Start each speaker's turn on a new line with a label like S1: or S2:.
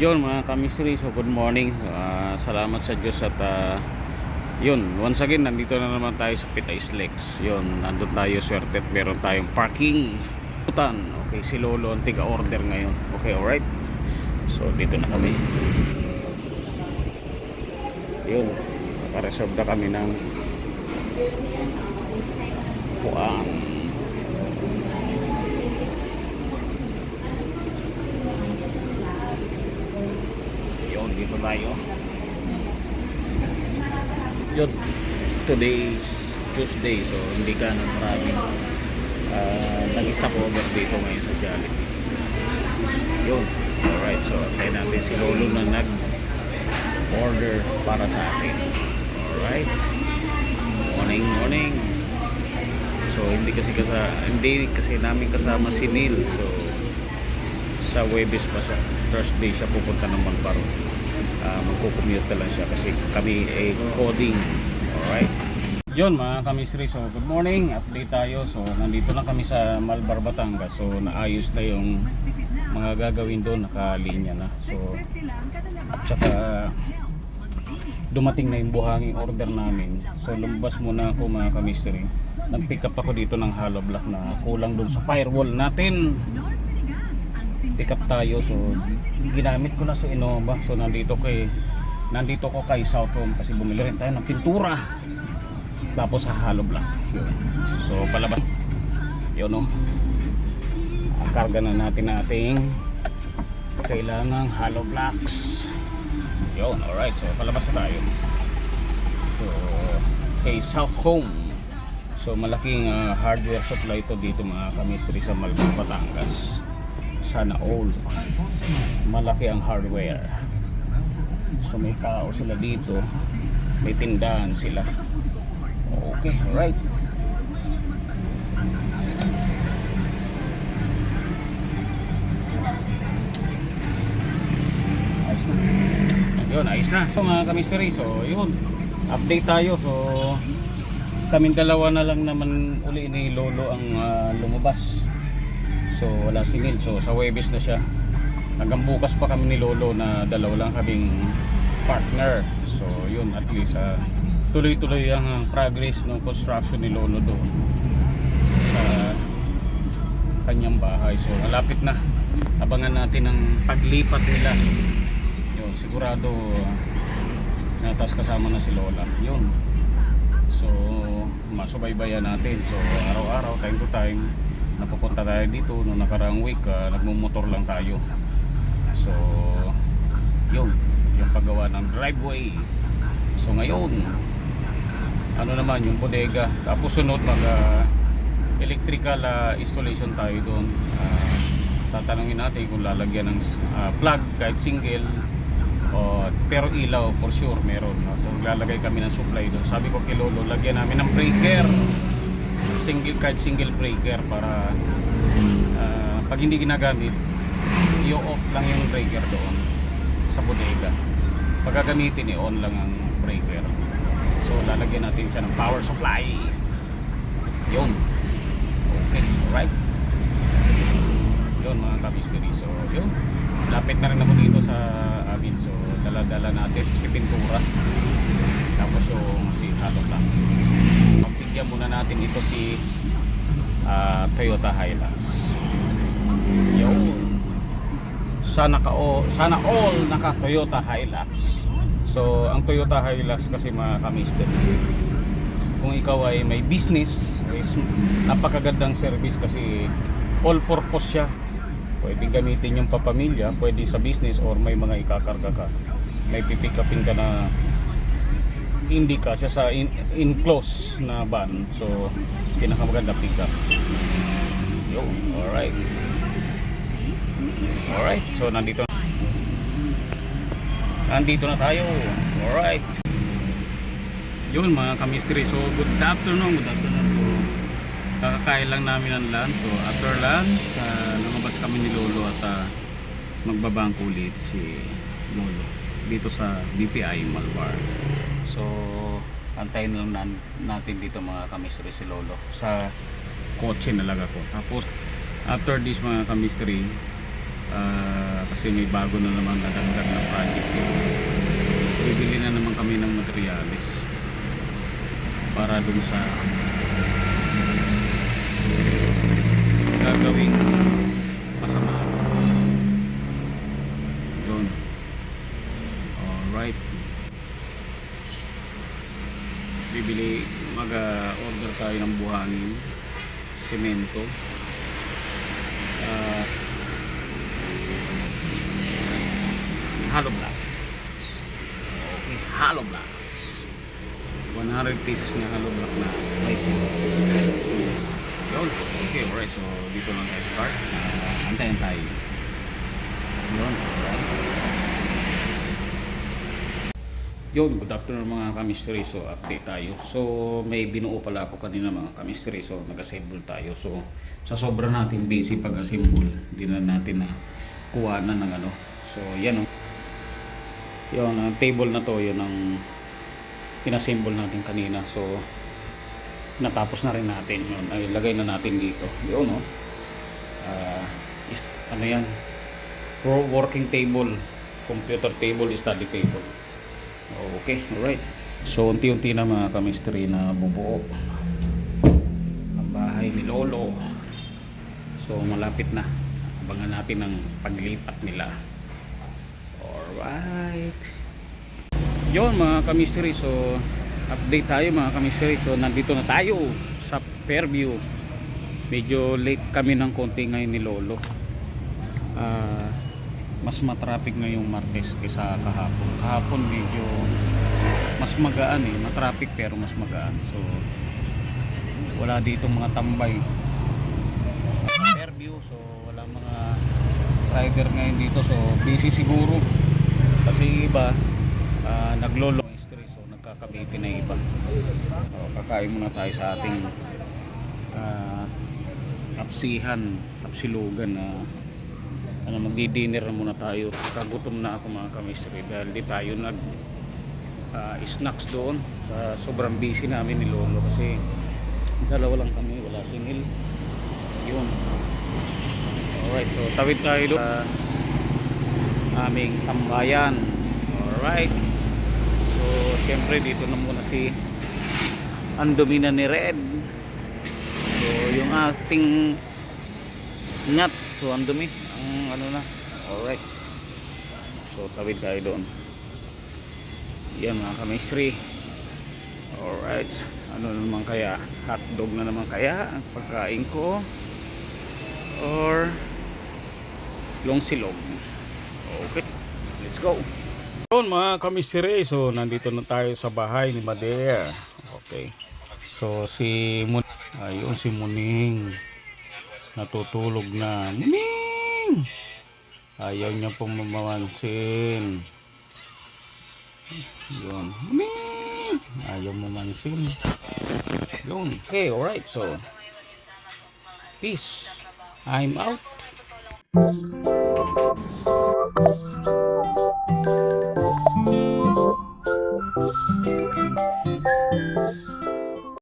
S1: Yun mga kamisri, so good morning. Ah, salamat sa Diyos at ah, yun, once again, nandito na naman tayo sa Pitay Lex. Yun, nandun tayo swerte at meron tayong parking. Putan. Okay, si Lolo ang tiga-order ngayon. Okay, alright. So, dito na kami. Yun, nakareserve na kami ng puang. Tayo. Yun, today is Tuesday, so hindi ka na maraming uh, nag-stop over dito ngayon sa Jollibee. Yun, alright, so tayo natin si Lolo na nag-order para sa atin. Alright, morning, morning. So hindi kasi kasa hindi kasi namin kasama si Neil. So sa Webes pa sa Thursday siya pupunta ng Magparo. Uh, magko-commute na lang siya kasi kami ay coding. Alright. Yun mga kamisri, so good morning, update tayo. So nandito lang kami sa Malbar, Batangas. So naayos na yung mga gagawin doon, nakalinya na. So tsaka dumating na yung buhanging order namin. So lumabas muna ako mga kamisri. Nag-pick up ako dito ng hollow block na kulang doon sa firewall natin pick up tayo. So ginamit ko na sa Innova. So nandito kay nandito ko kay South Home kasi bumili rin tayo ng pintura. Tapos hollow block. Yun. so palabas. Yun no Ang karga na natin nating kailangang hollow blocks. Yun alright. So palabas na tayo. So kay South Home. So malaking ah, hardware supply ito dito mga kamistri sa Malbon, Batangas sana all malaki ang hardware. So may tao sila dito. May tindahan sila. Okay right ayos na. Yun ayos na. So mga kamisteri so yun. Update tayo. So kaming dalawa na lang naman uli ni Lolo ang ah, lumabas So wala si Neil. So sa Webes na siya. Hanggang bukas pa kami ni Lolo na dalawa lang kaming partner. So yun at least ah, tuloy-tuloy ang ah, progress ng construction ni Lolo doon sa kanyang bahay. So malapit na. Abangan natin ang paglipat nila. Yun sigurado ah, natas kasama na si Lola. Yun. So masubaybayan natin. So araw-araw time to time napupunta tayo dito noong nakaraang week uh, nagmumotor lang tayo. So yun yung paggawa ng driveway. So ngayon ano naman yung bodega. Tapos sunod mag uh, electrical uh, installation tayo doon. Uh, tatanungin natin kung lalagyan ng uh, plug kahit single o pero ilaw for sure meron. No? so lalagay kami ng supply doon. Sabi ko kay Lolo lagyan namin ng breaker single kahit single breaker para ah, pag hindi ginagamit i-off lang yung breaker doon sa bodega. Pag gagamitin i-on lang ang breaker. So lalagyan natin siya ng power supply. Yun. Okay alright. Yun mga kabisteri so yun. Lapit na rin ako dito sa amin. So dala-dala natin si pintura. Tapos yung si halot lang Pagbigyan muna natin ito si ah, Toyota Hilux. Yun. Sana ka o, sana all naka Toyota Hilux. So, ang Toyota Hilux kasi mga kamister. Kung ikaw ay may business, is napakagandang service kasi all purpose siya. Pwede gamitin yung papamilya, pwede sa business or may mga ikakarga ka. May pipick upin ka na hindi siya sa in, enclosed na van. So pinakamaganda pick up. Yo alright. Alright so nandito nandito na tayo. Alright. Yun mga kamistry so good afternoon good afternoon so kakakain lang namin ng lunch. So after lunch uh, lumabas kami ni Lolo at uh, magbabangko si Lolo dito sa BPI Malbar so antayin lang natin dito mga kamistry si Lolo sa kotse nalaga ko tapos after this mga kamistry Ah, kasi may bago na naman nadagdag na project yun. Bibili na naman kami ng materials para dun sa gagawing masama. Yun. Alright. Bibili, mag-order tayo ng buhangin, semento, at hollow blocks. Okay, hollow blocks. 100 pieces na hollow block na white. Yun. Okay, alright. So, dito lang tayo car. Uh, antayin tayo. Yun. Alright. Yun, good afternoon mga kamistry. So, update tayo. So, may binuo pala ako kanina mga kamistry. So, nag-assemble tayo. So, sa sobra natin busy pag-assemble, hindi na natin na kuha na ng ano. So, yan o. Yung uh, table na to, yun ang pinassemble natin kanina. So, natapos na rin natin yun. Ay, lagay na natin dito. Yun, no? Ah, is, ano yan? Pro working table. Computer table, study table. Okay, alright. So, unti-unti na mga kamistry na bubuo. Ang bahay ni Lolo. So, malapit na. Abangan natin ang paglipat nila. Alright. Yon mga kamistry. So, update tayo mga kamistry. So, nandito na tayo sa Fairview. Medyo late kami ng konti ngayon ni Lolo. Ah, mas matraffic ngayong Martes kaysa kahapon. Kahapon medyo mas magaan eh. Matraffic pero mas magaan. So, wala dito mga tambay. Fairview. So, wala mga rider ngayon dito. So, busy siguro. Kasi iba, ah, naglolo. So, nagkakabiti na iba. So, kakain muna tayo sa ating ah, tapsihan, tapsilugan na ano, magdi-dinner na muna tayo. Kagutom na ako mga kamistry dahil di tayo nag ah, snacks doon sa sobrang busy namin ni Lolo kasi dalawa lang kami, wala singil. Yun. Alright, so tawid tayo doon sa aming tambayan. Alright. So, siyempre dito na muna si ang dumi na ni Red. So, yung ating nut. So, ang dumi. Ang ano na. Alright. So, tawid tayo doon. Yan mga kamistry. Alright. Ano naman kaya? Hotdog na naman kaya ang pagkain ko? Or long silog? Okay. Let's go. Yun mga kamistry. So, nandito na tayo sa bahay ni Mader. Okay. So, si Mun ayun si Muning. Natutulog na. Muning! Ayaw niya pong mamamansin. Yun. Ayaw mamansin. Yun. Okay, alright. So, peace. I'm out.